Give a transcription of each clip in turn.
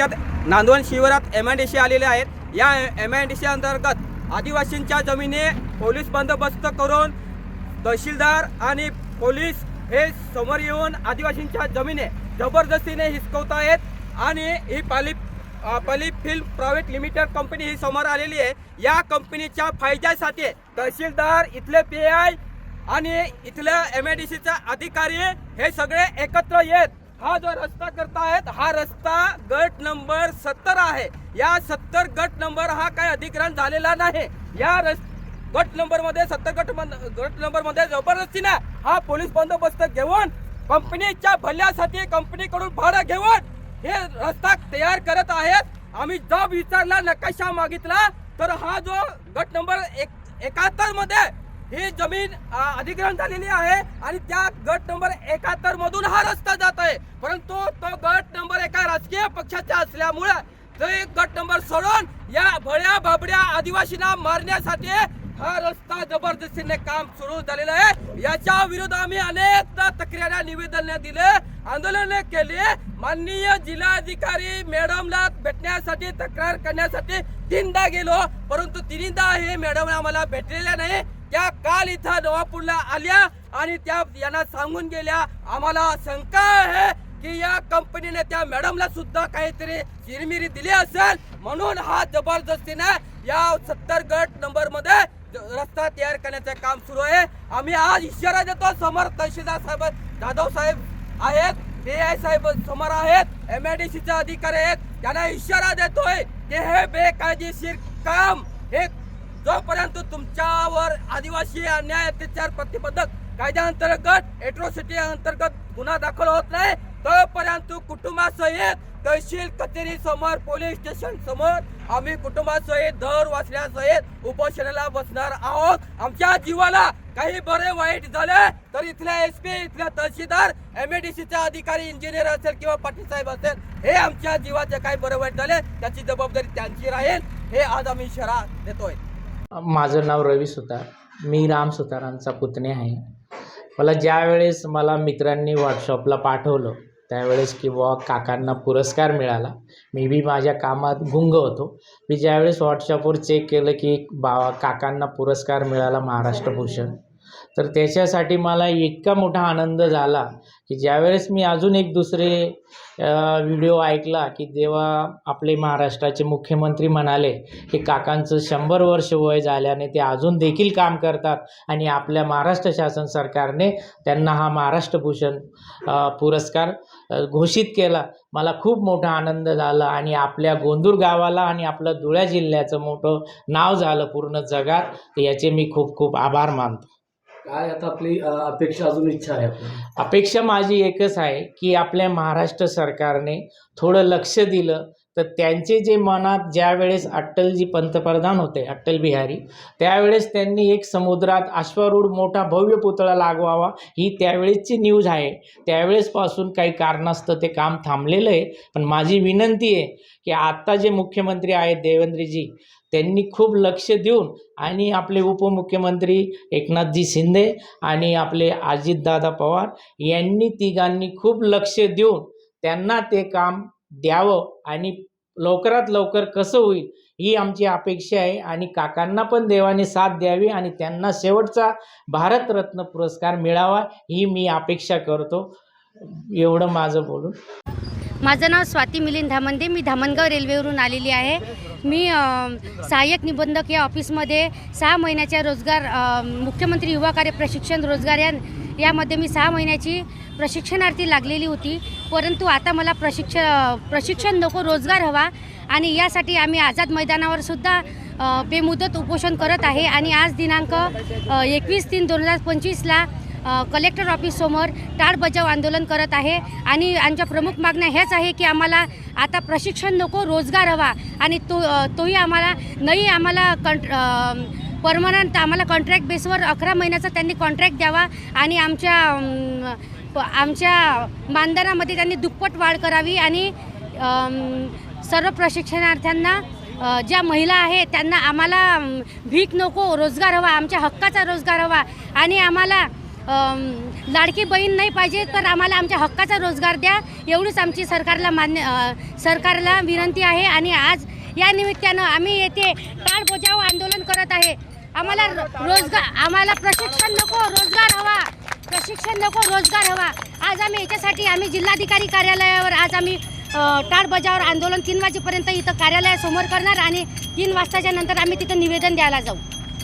मुख्यतः नांदवण शिवारात M I D C आलेले आहेत. या एम आय डी सी अंतर्गत आदिवासींच्या जमिनी पोलीस बंदोबस्त करून तहसीलदार आणि पोलीस हे समोर येऊन आदिवासींच्या जमिनी जबरदस्तीने हिसकवत आहेत आणि ही Pali Pali film private limited company ही समोर आलेली आहे. या कंपनीच्या फायद्यासाठी तहसीलदार इथले पी आय आणि इथल्या एम आय डी सीचा अधिकारी हे सगळे एकत्र येत हा जो रस्ता करतायत हा रस्ता गट नंबर सत्तर आहे. या सत्तर गट नंबर हा काय अधिग्रहण झालेला नाही. या रस् गट नंबरमध्ये सत्तर गट गट नंबरमध्ये जबरदस्तीने हा पोलीस बंदोबस्त घेऊन कंपनीच्या भल्यासाठी कंपनीकडून भाडं घेऊन हे रस्ता तयार करत आहेत. आम्ही जॉब विचारला नकाशा मागितला तर हा जो गट नंबर एक एकाहत्तरमध्ये ही जमीन अधिग्रहण झालेली आहे आणि त्या गट नंबर एकाहत्तर मधून हा रस्ता जात आहे. परंतु तो गट नंबर एका राजकीय पक्षाचा असल्यामुळे ते गट नंबर सोडून या भळ्या बाबड्या आदिवासींना मारण्यासाठी हा रस्ता जबरदस्तीने काम सुरू झालेलं आहे. याच्या विरुद्ध आम्ही अनेकदा तक्रार निवेदन दिले आंदोलन केले. माननीय जिल्हाधिकारी मॅडमला भेटण्यासाठी तक्रार करण्यासाठी तीनदा गेलो परंतु तिन्हीदा हे मॅडम आम्हाला भेटलेल्या नाही. त्या काल इथं नवापूरला आल्या आणि त्या यांना सांगून गेल्या आम्हाला शंका आहे की या कंपनीने त्या मॅडमला सुद्धा काहीतरी चिरमिरी दिली असेल. म्हणून हा जबरदस्तीने या सत्तर गट नंबरमध्ये रस्ता तयार करण्याचं काम सुरू आहे. आम्ही आज इशारा देतो समोर तहसीलदार साहेब जाधव साहेब आहेत पी आय साहेब समोर आहेत एम आय डी सीचे अधिकारी आहेत. त्यांना इशारा देतोय की हे बेकायदेशीर काम हे जोपर्यंत तुमच्यावर आदिवासी अन्याय अत्याचार प्रतिबंधक कायद्याअंतर्गत एट्रोसिटी अंतर्गत गुन्हा दाखल होत नाही तोपर्यंत कुटुंबासहित तहसील कचेरी समोर पोलीस स्टेशन समोर आम्ही कुटुंबासहित दर वाचण्यासहित उपोषणाला बसणार आहोत. आमच्या जीवाला काही बरे वाईट झाले तर इथल्या एस पी इथल्या तहसीलदार एम चे अधिकारी इंजिनियर असेल किंवा पाटील साहेब असेल हे आमच्या जीवाचे काही बरे वाईट झाले त्याची जबाबदारी त्यांची राहील. हे आज आम्ही इशारा देतोय. माझं नाव रवी सुतार. मी राम सुतारांचा पुतणे आहे. मला ज्यावेळेस मला मित्रांनी व्हॉट्सअपला पाठवलं त्यावेळेस की बुवा काकांना पुरस्कार मिळाला मी बी माझ्या कामात गुंग होतो. मी ज्यावेळेस व्हॉट्सअपवर चेक केलं की बा काकांना पुरस्कार मिळाला महाराष्ट्र भूषण. तर त्याच्यासाठी मला इतका मोठा आनंद झाला की ज्यावेळेस मी अजून एक दुसरे व्हिडिओ ऐकला की जेव्हा आपले महाराष्ट्राचे मुख्यमंत्री म्हणाले की काकांचं शंभर वर्ष वय झाल्याने ते अजून देखील काम करतात आणि आपल्या महाराष्ट्र शासन सरकारने त्यांना हा महाराष्ट्रभूषण पुरस्कार घोषित केला. मला खूप मोठा आनंद झाला आणि आपल्या गोंदूर गावाला आणि आपलं धुळ्या जिल्ह्याचं मोठं नाव झालं पूर्ण जगात. याचे मी खूप खूप आभार मानतो. काय आता आपली अ, अपेक्षा अजून इच्छा आहे आपली? अपेक्षा माझी एकच आहे की आपल्या महाराष्ट्र सरकारने थोडं लक्ष दिलं तर त्यांचे जे मनात ज्यावेळेस अटलजी पंतप्रधान होते अट्टल बिहारी त्यावेळेस त्यांनी एक समुद्रात अश्वारूढ मोठा भव्य पुतळा लागवावा ही त्यावेळेसची न्यूज आहे. त्यावेळेसपासून काही कारणास्तव ते काम थांबलेलं आहे. पण माझी विनंती आहे की आत्ता जे मुख्यमंत्री आहेत देवेंद्रजी त्यांनी खूप लक्ष देऊन आणि आपले उपमुख्यमंत्री एकनाथजी शिंदे आणि आपले अजितदादा पवार यांनी तिघांनी खूप लक्ष देऊन त्यांना ते काम द्यावं आणि लवकरात लवकर कसं होईल ही आमची अपेक्षा आहे आणि काकांना पण देवाने साथ द्यावी आणि त्यांना शेवटचा भारतरत्न पुरस्कार मिळावा ही मी अपेक्षा करतो. एवढं माझं बोलून. माझं नाव स्वाती मिलिंद धामंदे. मी धामणगाव रेल्वेवरून आलेली आहे. मी सहाय्यक निबंधक या ऑफिसमध्ये सहा महिन्याच्या रोजगार मुख्यमंत्री युवा कार्य प्रशिक्षण रोजगार या यामध्ये मी सहा महिन्याची प्रशिक्षणार्थी लागलेली होती. परंतु आता मला प्रशिक्ष प्रशिक्षण नको रोजगार हवा आणि यासाठी आम्ही आझाद मैदानावर सुद्धा बेमुदत उपोषण करत आहे. आणि आज दिनांक एकवीस तीन दोन हजार पंचवीसला कलेक्टर ऑफिससमोर टाळ बजाव आंदोलन करत आहे. आणि आमच्या प्रमुख मागण्या ह्याच आहे की आम्हाला आता प्रशिक्षण नको रोजगार हवा आणि तो तोही आम्हाला नाही आम्हाला कंट परमनंट आम्हाला कॉन्ट्रॅक्ट बेसवर अकरा महिन्याचा त्यांनी कॉन्ट्रॅक्ट द्यावा आणि आमच्या आमच्या मानधनामध्ये त्यांनी दुप्पट वाढ करावी आणि सर्व प्रशिक्षणार्थ्यांना ज्या महिला आहेत त्यांना आम्हाला भीक नको रोजगार हवा आमच्या हक्काचा रोजगार हवा आणि आम्हाला लाडकी बहीण नाही पाहिजे तर आम्हाला आमच्या हक्काचा रोजगार द्या एवढीच आमची सरकारला मान्य सरकारला विनंती आहे आणि आज या निमित्तानं आम्ही येथे टाळ बजाव आंदोलन करत आहे. आम्हाला रोजगार आम्हाला प्रशिक्षण नको रोजगार हवा. प्रशिक्षण नको रोजगार हवा. आज आम्ही याच्यासाठी आम्ही जिल्हाधिकारी कार्यालयावर आज आम्ही टाळ बजावर आंदोलन तीन वाजेपर्यंत इथं कार्यालयासमोर करणार आणि तीन वाजताच्या नंतर आम्ही तिथं निवेदन द्यायला जाऊ.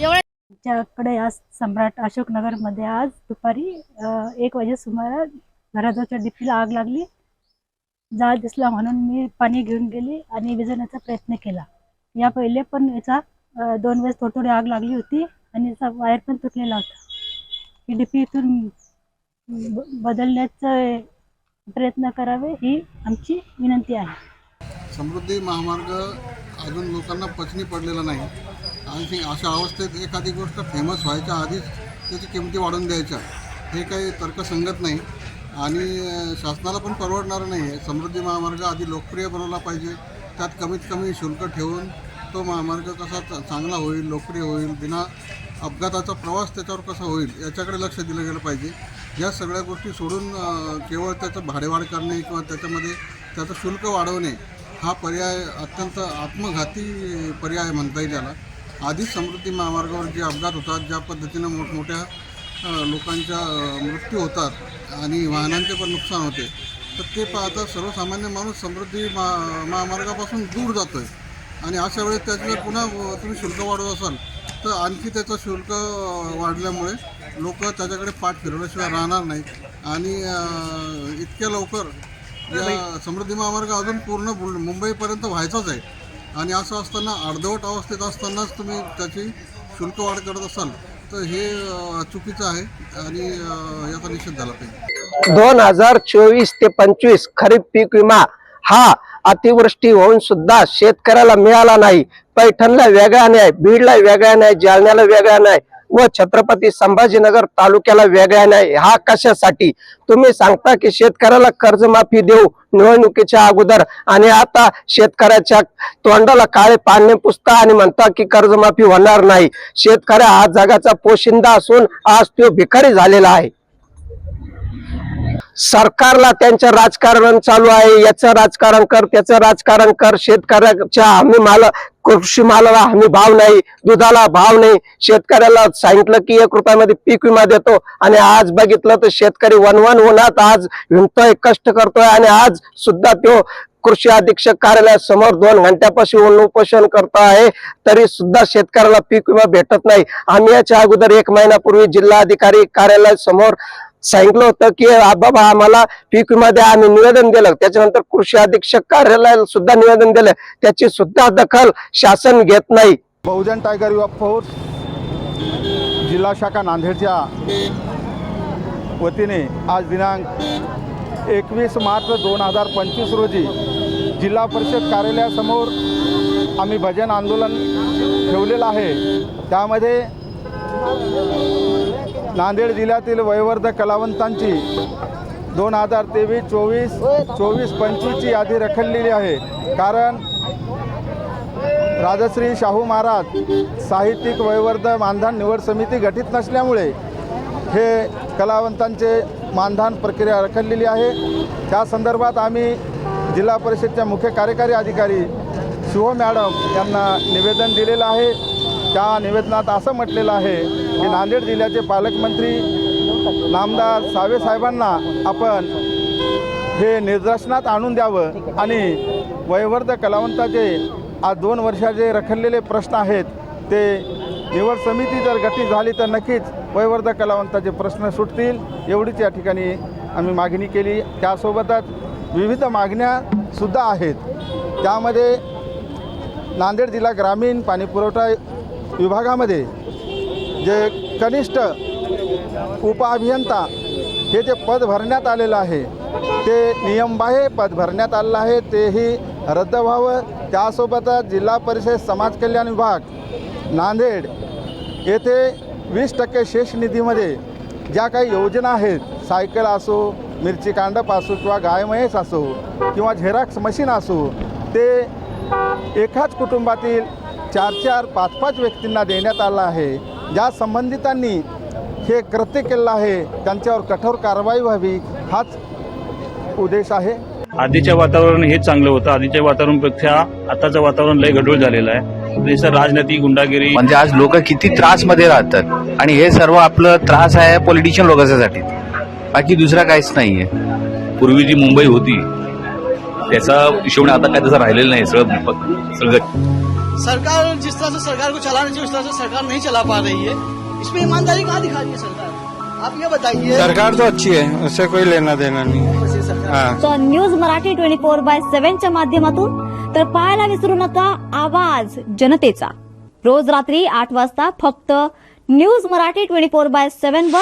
एवढं आमच्याकडे आज सम्राट अशोकनगरमध्ये आज दुपारी एक वाजे सुमारास घराजवळच्या डिपीला आग लागली. जाळ दिसला म्हणून मी पाणी घेऊन गेली आणि विजवण्याचा प्रयत्न केला. या पहिले पण याचा दोन वेळेस थोडी थोडी आग लागली होती आणि वायर पण तुटलेला होता. ही डिपी इथून ब- बदलण्याचा प्रयत्न करावे ही आमची विनंती आहे. समृद्धी महामार्ग अजून लोकांना पचनी पडलेला नाही. आणि अशा अवस्थेत एखादी गोष्ट फेमस व्हायच्या आधीच त्याची किमती वाढवून द्यायच्या. हे काही तर्कसंगत नाही आणि शासनाला पण परवडणारं नाही. आहे समृद्धी महामार्ग आधी लोकप्रिय बनवला पाहिजे. त्यात कमीत कमी शुल्क ठेवून तो महामार्ग कसा चा- चांगला होईल लोकप्रिय होईल बिना अपघाताचा प्रवास त्याच्यावर कसा होईल याच्याकडे लक्ष दिलं गेलं पाहिजे. या सगळ्या गोष्टी सोडून केवळ त्याचं भाडेवाढ करणे किंवा त्याच्यामध्ये त्याचं शुल्क वाढवणे हा पर्याय अत्यंत आत्मघाती पर्याय म्हणता येईल याला. आधीच समृद्धी महामार्गावर जे अपघात होतात ज्या पद्धतीनं मोठमोठ्या लोकांच्या मृत्यू होतात आणि वाहनांचे पण नुकसान होते तर ते पाहता सर्वसामान्य माणूस समृद्धी मा महामार्गापासून दूर जातो आहे आणि अशा वेळेस त्याचं जर पुन्हा तुम्ही शुल्क वाढवत असाल तर आणखी त्याचं शुल्क वाढल्यामुळे लोक त्याच्याकडे पाठ फिरवल्याशिवाय राहणार नाहीत. आणि इतक्या लवकर या समृद्धी महामार्ग अजून पूर्ण बुल मुंबईपर्यंत व्हायचाच आहे. आणि असं असताना अर्धवट अवस्थेत असतानाच तुम्ही त्याची शुल्क वाढ करत असाल तर हे चुकीचं आहे. आणि याचा निषेध झाला पाहिजे. दोन हजार चोवीस ते पंचवीस खरीप पीक विमा हा अतिवृष्टी होऊन सुद्धा शेतकऱ्याला मिळाला नाही. पैठणला वेगळा नाही बीडला वेगळा नाही जालन्याला वेगळा नाही व छत्रपती संभाजीनगर तालुक्याला वेगळा नाही हा कशासाठी? तुम्ही सांगता की शेतकऱ्याला कर्जमाफी देऊ निवडणुकीच्या अगोदर आणि आता शेतकऱ्याच्या तोंडाला काळे पाणी पुसता आणि म्हणता की कर्जमाफी होणार नाही. शेतकऱ्या हा जगाचा पोशिंदा असून आज तो भिकारी झालेला आहे. सरकारला त्यांचं राजकारण चालू आहे याचं राजकारण कर त्याचं राजकारण कर शेतकऱ्याच्या हमी माल कृषी मालाला हमी भाव नाही दुधाला भाव नाही. शेतकऱ्याला सांगितलं की एक रुपयामध्ये पीक विमा देतो आणि आज बघितलं तर शेतकरी वनवन उन्हात आज विणतोय कष्ट करतोय आणि आज सुद्धा तो कृषी अधीक्षक कार्यालयासमोर दोन घंट्यापासून उपोषण करतो आहे तरी सुद्धा शेतकऱ्याला पीक विमा भेटत नाही. आम्ही याच्या अगोदर एक महिन्यापूर्वी जिल्हाधिकारी कार्यालयासमोर सांगितलं होतं की बाबा आम्हाला पीक विमा द्या आम्ही निवेदन दिलं. त्याच्यानंतर कृषी अधीक्षक कार्यालयाला सुद्धा निवेदन दिलं. त्याची सुद्धा दखल शासन घेत नाही. बहुजन टायगर युवा फोर्स जिल्हा शाखा नांदेडच्या वतीने आज दिनांक एकवीस मार्च दोन हजार पंचवीस रोजी जिल्हा परिषद कार्यालयासमोर आम्ही भजन आंदोलन ठेवलेलं आहे. त्यामध्ये नांदेड जिल्ह्यातील वयवर्ध कलावंतांची दोन हजार तेवीस चोवीस चोवीस पंचवीसची यादी रखडलेली आहे. कारण राजश्री शाहू महाराज साहित्यिक वयोवर्ध मानधन निवड समिती गठीत नसल्यामुळे हे कलावंतांचे मानधन प्रक्रिया रखडलेली आहे. त्या संदर्भात आम्ही जिल्हा परिषदच्या मुख्य कार्यकारी अधिकारी शिव मॅडम यांना निवेदन दिलेलं आहे. त्या निवेदनात असं म्हटलेलं आहे की नांदेड जिल्ह्याचे पालकमंत्री नामदार सावे साहेबांना आपण हे निदर्शनात आणून द्यावं आणि वयवर्ध कलावंताचे आज दोन वर्षाचे रखडलेले प्रश्न आहेत ते निवड समिती जर गठीत झाली तर नक्कीच वयवर्ध कलावंताचे प्रश्न सुटतील. एवढीच या ठिकाणी आम्ही मागणी केली. त्यासोबतच विविध मागण्यासुद्धा आहेत. त्यामध्ये नांदेड जिल्हा ग्रामीण पाणीपुरवठा विभागामध्ये जे कनिष्ठ उपअभियंता हे जे पद भरण्यात आलेलं आहे ते नियमबाह्य पद भरण्यात आलेलं आहे तेही रद्द व्हावं. त्यासोबतच जिल्हा परिषद समाज कल्याण विभाग नांदेड येथे वीस टक्के शेष निधीमध्ये ज्या काही योजना आहेत सायकल असो मिरची कांडप असो किंवा गाय म्हैस असो किंवा झेरॉक्स मशीन असो ते एकाच कुटुंबातील चार चार पाच पाच व्यक्तींना देण्यात आलं आहे. ज्या संबंधितांनी हे कृत्य केलेलं आहे त्यांच्यावर कठोर कारवाई व्हावी हाच उद्देश आहे. आधीचे वातावरण हेच चांगलं होतं. आधीच्या वातावरणापेक्षा आताचं वातावरण लय गढूळ झालेलं आहे. देशात राजनीती गुंडागिरी. म्हणजे आज लोक किती त्रासमध्ये राहतात. आणि हे सर्व आपलं त्रास आहे पॉलिटिशियन लोकांसाठी. बाकी दुसरा काहीच नाहीये. पूर्वी जी मुंबई होती त्याचा हिशोब आता काय तसं राहिलेलं नाही. सगळं सगळं सरकार जिस तरह से सरकार को चलाना चाहिए उस तरह से सरकार नहीं चला पा रही है। इसमें ईमानदारी कहाँ दिखा रही है सरकार? आप ये बताइए। सरकार तो अच्छी है उससे कोई लेना देना नहीं हाँ। तर news Marathi twenty four by सेव्हनच्या माध्यमातून तर पाहायला विसरू नका आवाज जनतेचा. रोज रात्री आठ वाजता फक्त news Marathi twenty four by seven वर